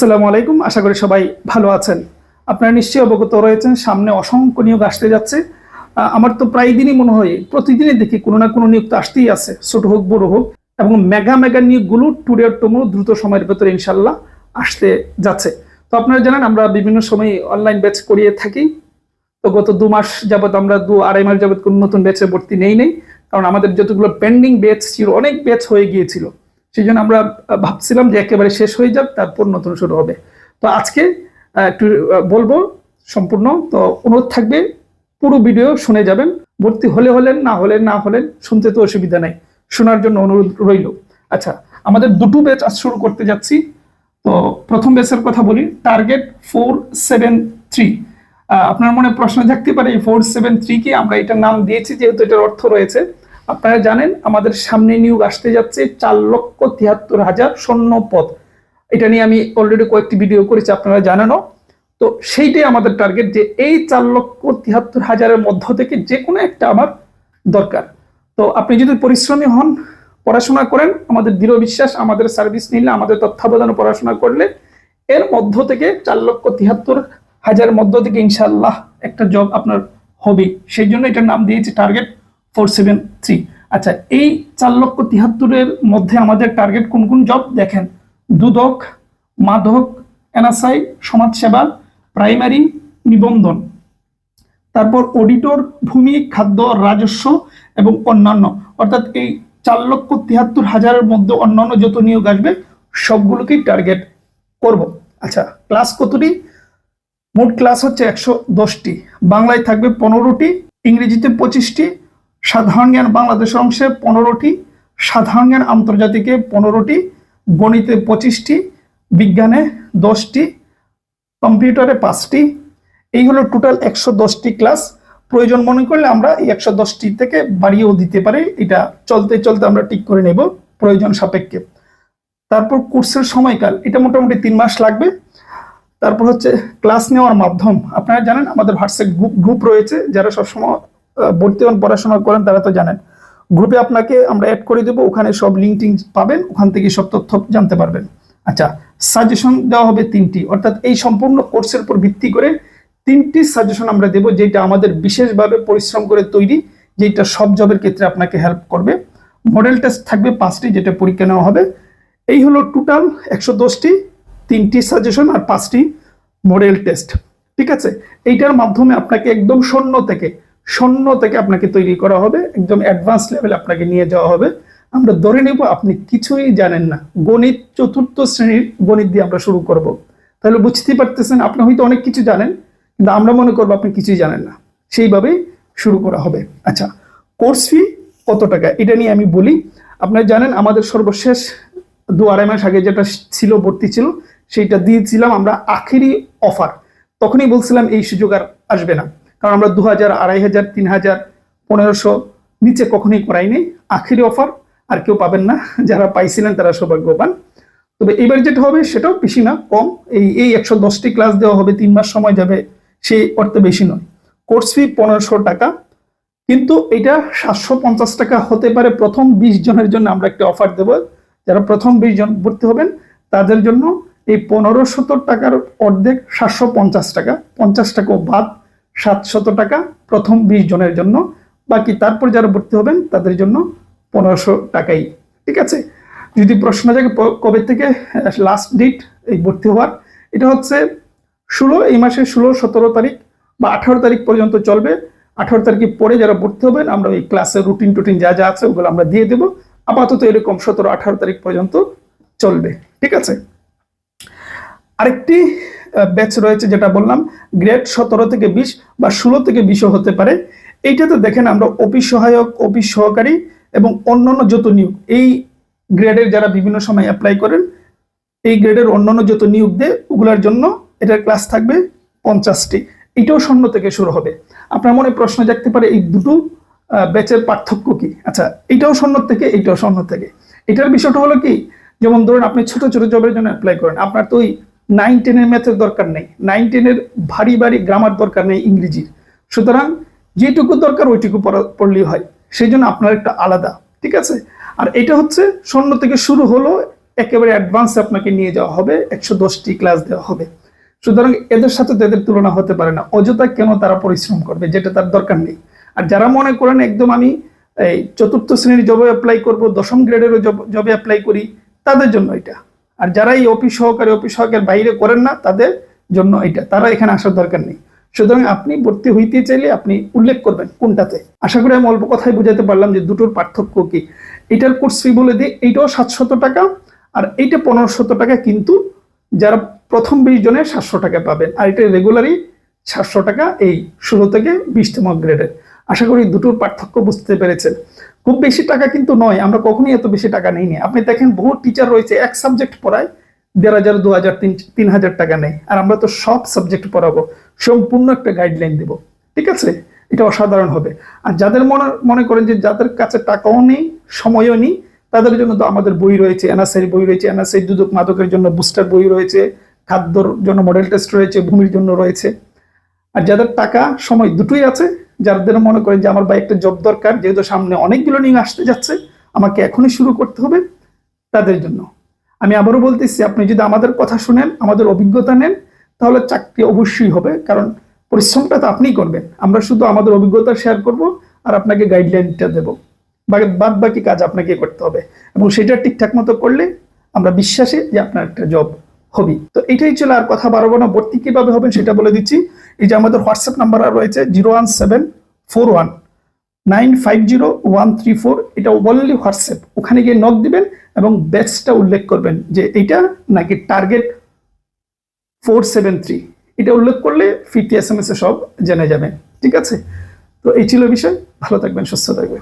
আসসালামু আলাইকুম। আশা করি সবাই ভালো আছেন। আপনারা নিশ্চয়ই অবগত রয়েছেন, সামনে অসংখ্য নিয়োগ আসতে যাচ্ছে। আমার তো প্রায় দিনই মনে হয় প্রতিদিনই দেখি কোনো না কোনো নিয়োগ তো আসতেই আছে, ছোট হোক, বড় হোক। এবং মেগা মেগা নিয়োগগুলো টুডে টুমো দ্রুত সময়ের ভেতরে ইনশাল্লাহ আসতে যাচ্ছে। তো আপনারা জানেন, আমরা বিভিন্ন সময় অনলাইন ব্যাচ করিয়ে থাকি। তো গত দু মাস যাবৎ আমরা দু, আড়াই মাস যাবত কোনো নতুন ব্যাচে ভর্তি নেই নেই। কারণ আমাদের যতগুলো পেন্ডিং ব্যাচ ছিল, অনেক ব্যাচ হয়ে গিয়েছিল। সেই জন্য আমরা ভাবছিলাম যে একেবারে শেষ হয়ে যাক, তারপর নতুন শুরু হবে। তো আজকে একটু বলব সম্পূর্ণ। তো অনুরোধ থাকবে, পুরো ভিডিও শুনে যাবেন, ভর্তি হলে হলেন, না হলেন না হলেন, শুনতে তো অসুবিধা নাই। শোনার জন্য অনুরোধ রইল। আচ্ছা আমাদের দুটো ব্যাচ আজ শুরু করতে যাচ্ছি। তো প্রথম ব্যাচের কথা বলি টার্গেট ফোর সেভেন থ্রি আপনার মনে প্রশ্ন থাকতে পারে, এই ফোর সেভেন থ্রি কি আমরা এটার নাম দিয়েছি, যেহেতু এটার অর্থ রয়েছে। আপনারা জানেন, আমাদের সামনে নিয়োগ আসতে যাচ্ছে চার লক্ষ তিয়াত্তর হাজার শূন্য পদ। এটা নিয়ে আমি অলরেডি কয়েকটি ভিডিও করেছি, আপনারা জানেনও। তো সেইটাই আমাদের টার্গেট যে এই চার লক্ষ তিয়াত্তর হাজারের মধ্য থেকে যে কোনো একটা আমার দরকার। তো আপনি যদি পরিশ্রমী হন, পড়াশোনা করেন, আমাদের দৃঢ় বিশ্বাস, আমাদের সার্ভিস নিলে, আমাদের তত্ত্বাবধানে পড়াশোনা করলে, এর মধ্য থেকে চার লক্ষ তিয়াত্তর হাজারের মধ্য থেকে ইনশাল্লাহ একটা জব আপনার হবে সেই জন্য এটার নাম দিয়েছি টার্গেট ফোর সেভেন থ্রি আচ্ছা এই চার লক্ষ তিয়াত্তরের মধ্যে আমাদের টার্গেট কোন কোন জব দেখেন, দুদক, মাদক এনএসআই সমাজসেবা প্রাইমারি নিবন্ধন। তারপর অডিটর ভূমি, খাদ্য, রাজস্ব এবং অন্যান্য। অর্থাৎ এই চার লক্ষ তিয়াত্তর হাজারের মধ্যে অন্যান্য যত নিয়োগ আসবে, সবগুলোকেই টার্গেট করব। আচ্ছা ক্লাস কতটি? মোট ক্লাস হচ্ছে একশো দশটি। বাংলায় থাকবে পনেরোটি, ইংরেজিতে পঁচিশটি সাধারণ জ্ঞান বাংলাদেশের অংশে পনেরোটি, সাধারণ জ্ঞান আন্তর্জাতিকে পনেরোটি, গণিতে পঁচিশটি, বিজ্ঞানে দশটি, কম্পিউটারে পাঁচটি। এই হলো টোটাল একশো দশটি ক্লাস প্রয়োজন মনে করলে আমরা এই একশো দশটি থেকে বাড়িয়েও দিতে পারি। এটা চলতে চলতে আমরা ঠিক করে নেব প্রয়োজন সাপেক্ষে। তারপর কোর্সের সময়কাল, এটা মোটামুটি তিন মাস লাগবে। তারপর হচ্ছে ক্লাস নেওয়ার মাধ্যম। আপনারা জানেন আমাদের হোয়াটসঅ্যাপ গ্রুপ রয়েছে, যারা সবসময় ভর্তি হন, পড়াশোনা করেন, তারা তো জানেন। গ্রুপে আপনাকে আমরা অ্যাড করে দেবো, ওখানে সব লিঙ্ক পাবেন, ওখান থেকে সব তথ্য জানতে পারবেন। আচ্ছা সাজেশন দেওয়া হবে তিনটি। অর্থাৎ এই সম্পূর্ণ কোর্সের উপর ভিত্তি করে তিনটি সাজেশন আমরা দেব, যেটা আমাদের বিশেষভাবে পরিশ্রম করে তৈরি, যেটা সব জবের ক্ষেত্রে আপনাকে হেল্প করবে। মডেল টেস্ট থাকবে পাঁচটি, যেটা পরীক্ষা নেওয়া হবে। এই হলো টোটাল একশো দশটি, তিনটি সাজেশন আর পাঁচটি মডেল টেস্ট ঠিক আছে? এইটার মাধ্যমে আপনাকে একদম শূন্য থেকে শূন্য থেকে আপনাকে তৈরি করা হবে, একদম অ্যাডভান্স লেভেল আপনাকে নিয়ে যাওয়া হবে। আমরা ধরে নেব, আপনি কিছুই জানেন না। গণিত চতুর্থ শ্রেণির গণিত দিয়ে আমরা শুরু করব। তাহলে বুঝতেই পারতেছেন, আপনি হয়তো অনেক কিছু জানেন, কিন্তু আমরা মনে করব আপনি কিছুই জানেন না। সেইভাবেই শুরু করা হবে। আচ্ছা কোর্স ফি কত টাকা? এটা নিয়ে আমি বলি, আপনারা জানেন আমাদের সর্বশেষ দু আড়াই মাস আগে যেটা ছিল, ভর্তি ছিল, সেইটা দিয়েছিলাম আমরা আখেরি অফার তখনই বলছিলাম এই সুযোগ আর আসবে না। কারণ আমরা দু হাজার আড়াই হাজার তিন হাজার পনেরোশো নিচে কখনোই করাই নেই। আখেরি অফার আর কেউ পাবেন না। যারা পাইছিলেন তারা সৌভাগ্যবান। তবে এবার যেটা হবে, সেটাও বেশি না, কম। এই এই একশো দশটি ক্লাস দেওয়া হবে, তিন মাস সময় যাবে, সেই অর্থে বেশি নয়। কোর্স ফি পনেরোশো টাকা। কিন্তু এটা সাতশো পঞ্চাশ টাকা হতে পারে প্রথম বিশ জনের জন্য আমরা একটা অফার দেব। যারা প্রথম বিশ জন ভর্তি হবেন, তাদের জন্য এই পনেরোশত টাকার অর্ধেক সাতশো পঞ্চাশ টাকা। পঞ্চাশ টাকা বাদ। সাতশত টাকা প্রথম বিশ জনের জন্য। বাকি তারপর যারা ভর্তি হবেন, তাদের জন্য পনেরোশো টাকাই। ঠিক আছে? যদি প্রশ্ন থাকে কবে থেকে লাস্ট ডেট এই ভর্তি হওয়ার, এটা হচ্ছে ষোলো, এই মাসের ষোলো, সতেরো তারিখ বা আঠারো তারিখ পর্যন্ত চলবে। আঠারো তারিখে পরে যারা ভর্তি হবেন, আমরা ওই ক্লাসের রুটিন টুটিন যা যা আছে, ওগুলো আমরা দিয়ে দেবো। আপাতত এরকম সতেরো, আঠারো তারিখ পর্যন্ত চলবে। ঠিক আছে? আরেকটি ব্যাচ রয়েছে যেটা বললাম গ্রেড সতেরো থেকে বিশ বা ষোলো থেকে বিশও হতে পারে। এইটাতে দেখেন আমরা অফিস সহায়ক, অফিস সহকারী এবং অন্যান্য যত নিয়োগ, এই গ্রেডের যারা বিভিন্ন সময় অ্যাপ্লাই করেন, এই গ্রেডের অন্যান্য যত নিয়োগ দেয়, ওগুলোর জন্য এটার ক্লাস থাকবে পঞ্চাশটি। এটাও শূন্য থেকে শুরু হবে। আপনার মনে প্রশ্ন জাগতে পারে, এই দুটো ব্যাচের পার্থক্য কি? আচ্ছা এটাও শূন্য থেকে, এইটাও শূন্য থেকে। এটার বিষয়টা হলো কি? যেমন ধরুন, আপনি ছোট ছোট জবের জন্য অ্যাপ্লাই করেন। আপনার তো ওই নাইন টেনের ম্যাথের দরকার নেই। নাইন টেনের ভারী ভারী গ্রামার দরকার নেই ইংরেজির। সুতরাং যেটুকু দরকার ওইটুকু পড়া- পড়লেই হয়। সেই জন্য আপনার একটা আলাদা, ঠিক আছে? আর এটা হচ্ছে শূন্য থেকে শুরু হলো, একেবারে অ্যাডভান্সে আপনাকে নিয়ে যাওয়া হবে, একশো দশটি ক্লাস দেওয়া হবে। সুতরাং এদের সাথে তো এদের তুলনা হতে পারে না। অযথা কেন তারা পরিশ্রম করবে, যেটা তার দরকার নেই। আর যারা মনে করেন একদম আমি এই চতুর্থ শ্রেণির জবে অ্যাপ্লাই করব, দশম গ্রেডেরও জবে অ্যাপ্লাই করি, তাদের জন্য এটা। আর যারা এই অফিস সহকারী, অফিস সহকারের বাইরে করেন না, তাদের জন্য এটা। তারা এখানে আসার দরকার নেই। সুতরাং আপনি ভর্তি হইতে চাইলে আপনি উল্লেখ করবেন কোনটাতে। আশা করি আমি অল্প কথায় বুঝাতে পারলাম যে দুটোর পার্থক্য কি। এটার কোর্স ফি বলে দিই, এইটাও সাতশত টাকা আর এইটা পনেরোশত টাকা কিন্তু যারা প্রথম বিশ জনের সাতশো টাকা পাবেন। আর এটা রেগুলারই সাতশো টাকা এই ষোলো থেকে বিশতম গ্রেডের আশা করি দুটোর পার্থক্য বুঝতে পেরেছেন। খুব বেশি টাকা কিন্তু নয়, আমরা কখনোই এত বেশি টাকা নেই আপনি দেখেন বহু টিচার রয়েছে, এক সাবজেক্ট পড়ায় দেড় হাজার, দু হাজার, তিন তিন হাজার টাকা নেই আর আমরা তো সব সাবজেক্ট পড়াবো, সম্পূর্ণ একটা গাইডলাইন দেব। ঠিক আছে? এটা অসাধারণ হবে। আর যাদের মনে মনে করেন যে যাদের কাছে টাকাও নেই, সময়ও নেই, তাদের জন্য তো আমাদের বই রয়েছে এনআসআই বই রয়েছে এনআসআই দুদক মাদকের জন্য বুস্টার বই রয়েছে, খাদ্যর জন্য মডেল টেস্ট রয়েছে, ভূমির জন্য রয়েছে। আর যাদের টাকা, সময় দুটোই আছে যাদের মনে করেন যে আমার বা একটা জব দরকার, যেহেতু সামনে অনেকগুলো নিয়ে আসতে যাচ্ছে, আমাকে এখনই শুরু করতে হবে তাদের জন্য। আমি আবারও বলতেছি, আপনি যদি আমাদের কথা শুনেন, আমাদের অভিজ্ঞতা নেন, তাহলে চাকরি অবশ্যই হবে। কারণ পরিশ্রমটা তো আপনিই করবেন। আমরা শুধু আমাদের অভিজ্ঞতা শেয়ার করব আর আপনাকে গাইডলাইনটা দেব। বাদ বাকি কাজ আপনাকে করতে হবে। এবং সেটা ঠিকঠাক মতো করলে আমরা বিশ্বাসে যে আপনার একটা জব হবি তো এটাই ছিল আর কথা বাড়াবো না। ভর্তি কীভাবে হবেন সেটা বলে দিচ্ছি। এই যে আমাদের হোয়াটসঅ্যাপ নাম্বার রয়েছে, zero one seven, four one, nine five zero, one three four, এটা ওনলি হোয়াটসঅ্যাপ। ওখানে গিয়ে নক দিবেন এবং ব্যাচটা উল্লেখ করবেন যে এইটা নাকি টার্গেট ফোর সেভেন থ্রি এটা উল্লেখ করলে ফিফটি এস এম এস এ সব জেনে যাবেন। ঠিক আছে? তো এই ছিল বিষয়। ভালো থাকবেন, সুস্থ থাকবেন।